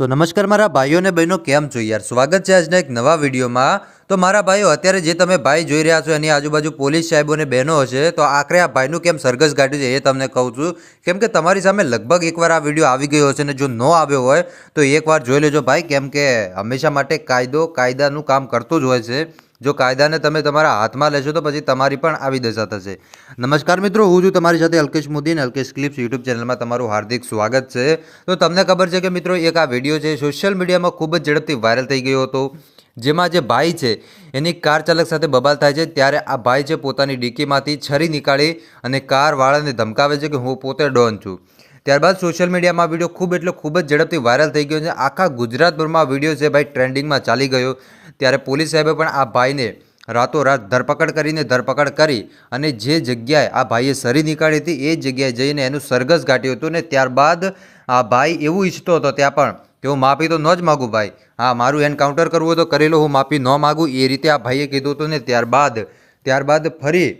તો નમસ્કાર મારા ભાઈઓ અને બહેનો, કેમ છો યાર? સ્વાગત છે આજના એક નવા વિડીયોમાં. તો મારા ભાઈઓ, અત્યારે જે તમે ભાઈ જોઈ રહ્યા છો, એની આજુબાજુ પોલીસ સાહેબો અને બહેનો હશે, તો આખરે આ ભાઈનું કેમ સરઘસ ગાઢ્યું છે એ તમને કહું છું. કેમ કે તમારી સામે લગભગ એકવાર આ વીડિયો આવી ગયો હશે ને જો ન આવ્યો હોય, તો એકવાર જોઈ લેજો ભાઈ, કેમ કે હંમેશા માટે કાયદો કાયદાનું કામ કરતો જ હોય છે. જો કાયદાને તમે તમારા હાથમાં લેશો તો પછી તમારી પણ આવી દશા થશે. નમસ્કાર મિત્રો, હું છું તમારી સાથે અલ્કેશ મોદી અને અલ્કેશ ક્લિપ્સ યુટ્યુબ ચેનલમાં તમારું હાર્દિક સ્વાગત છે. તો તમને ખબર છે કે મિત્રો, એક આ વીડિયો છે સોશિયલ મીડિયામાં ખૂબ જ ઝડપથી વાયરલ થઈ ગયો હતો. જેમાં જે ભાઈ છે, એની કાર ચાલક સાથે બબાલ થાય છે. ત્યારે આ ભાઈ છે પોતાની ડીકીમાંથી છરી નીકાળી અને કારવાળાને ધમકાવે છે કે હું પોતે ડોન છું. ત્યારબાદ સોશિયલ મીડિયામાં વીડિયો ખૂબ એટલે ખૂબ જ ઝડપથી વાયરલ થઈ ગયો છે. આખા ગુજરાતભરમાં વીડિયો છે ભાઈ, ટ્રેન્ડિંગમાં ચાલી ગયો. ત્યારે પોલીસ સાહેબે પણ આ ભાઈને રાતોરાત ધરપકડ કરીને ધરપકડ કરી અને જે જગ્યાએ આ ભાઈએ સરી નીકાળી હતી, એ જગ્યાએ જઈને એનું સરઘસ ગાંઠ્યું હતું ને ત્યારબાદ આ ભાઈ એવું ઈચ્છતો હતો ત્યાં પણ કે હું માફી તો ન જ માગું ભાઈ. હા, મારું એન્કાઉન્ટર કરવું હોય તો કરી લો, હું માફી ન માગું, એ રીતે આ ભાઈએ કીધું હતું ને ત્યારબાદ ત્યારબાદ ફરી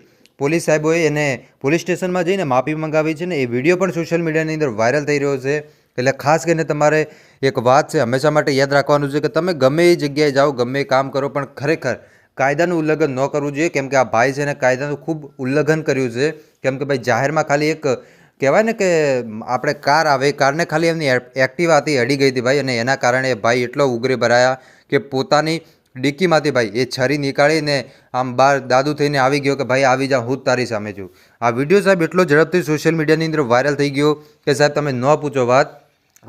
પોલીસ સાહેબોએ એને પોલીસ સ્ટેશનમાં જઈને માફી મંગાવી છે ને એ વીડિયો પણ સોશિયલ મીડિયાની અંદર વાયરલ થઈ રહ્યો છે. એટલે ખાસ કરીને તમારે એક વાત છે હંમેશા માટે યાદ રાખવાનું છે કે તમે ગમે એ જગ્યાએ જાઓ, ગમે એ કામ કરો, પણ ખરેખર કાયદાનું ઉલ્લંઘન ન કરવું જોઈએ. કેમ કે આ ભાઈ છે ને કાયદાનું ખૂબ ઉલ્લંઘન કર્યું છે. કેમ કે ભાઈ જાહેરમાં ખાલી એક કહેવાય ને કે આપણે કાર આવે, કારને ખાલી એમની એક્ટિવા હતી, અડી ગઈ હતી ભાઈ અને એના કારણે ભાઈ એટલો ઉગરી ભરાયા કે પોતાની ડિક્કીમાંથી ભાઈ એ છરી નીકાળીને આમ બહાર દાદુ થઈને આવી ગયો કે ભાઈ આવી જા, હું તારી સામે છું. આ વીડિયો સાહેબ એટલો ઝડપથી સોશિયલ મીડિયાની અંદર વાયરલ થઈ ગયો કે સાહેબ તમે ન પૂછો વાત.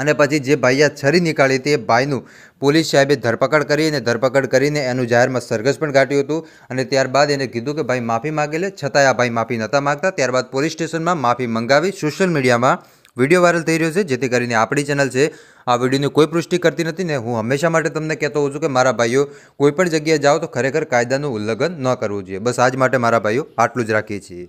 અને પછી જે ભાઈએ છરી નીકાળી એ ભાઈનું પોલીસ સાહેબે ધરપકડ કરી અને ધરપકડ કરીને એનું જાહેરમાં સરઘસ પણ કાઢ્યું હતું. અને ત્યારબાદ એને કીધું કે ભાઈ માફી માગી લે, છતાંય આ ભાઈ માફી નહોતા માગતા. ત્યારબાદ પોલીસ સ્ટેશનમાં માફી મંગાવી સોશિયલ મીડિયામાં વીડિયો વાયરલ થઈ રહ્યો છે. જેથી કરીને આપણી ચેનલ છે, આ વિડીયોની કોઈ પુષ્ટિ કરતી નથી ને હું હંમેશા માટે તમને કહેતો હોઉં છું કે મારા ભાઈઓ કોઈ પણ જગ્યાએ જાઓ તો ખરેખર કાયદાનું ઉલ્લંઘન ન કરવું જોઈએ. બસ આજ માટે મારા ભાઈઓ આટલું જ રાખીએ છીએ.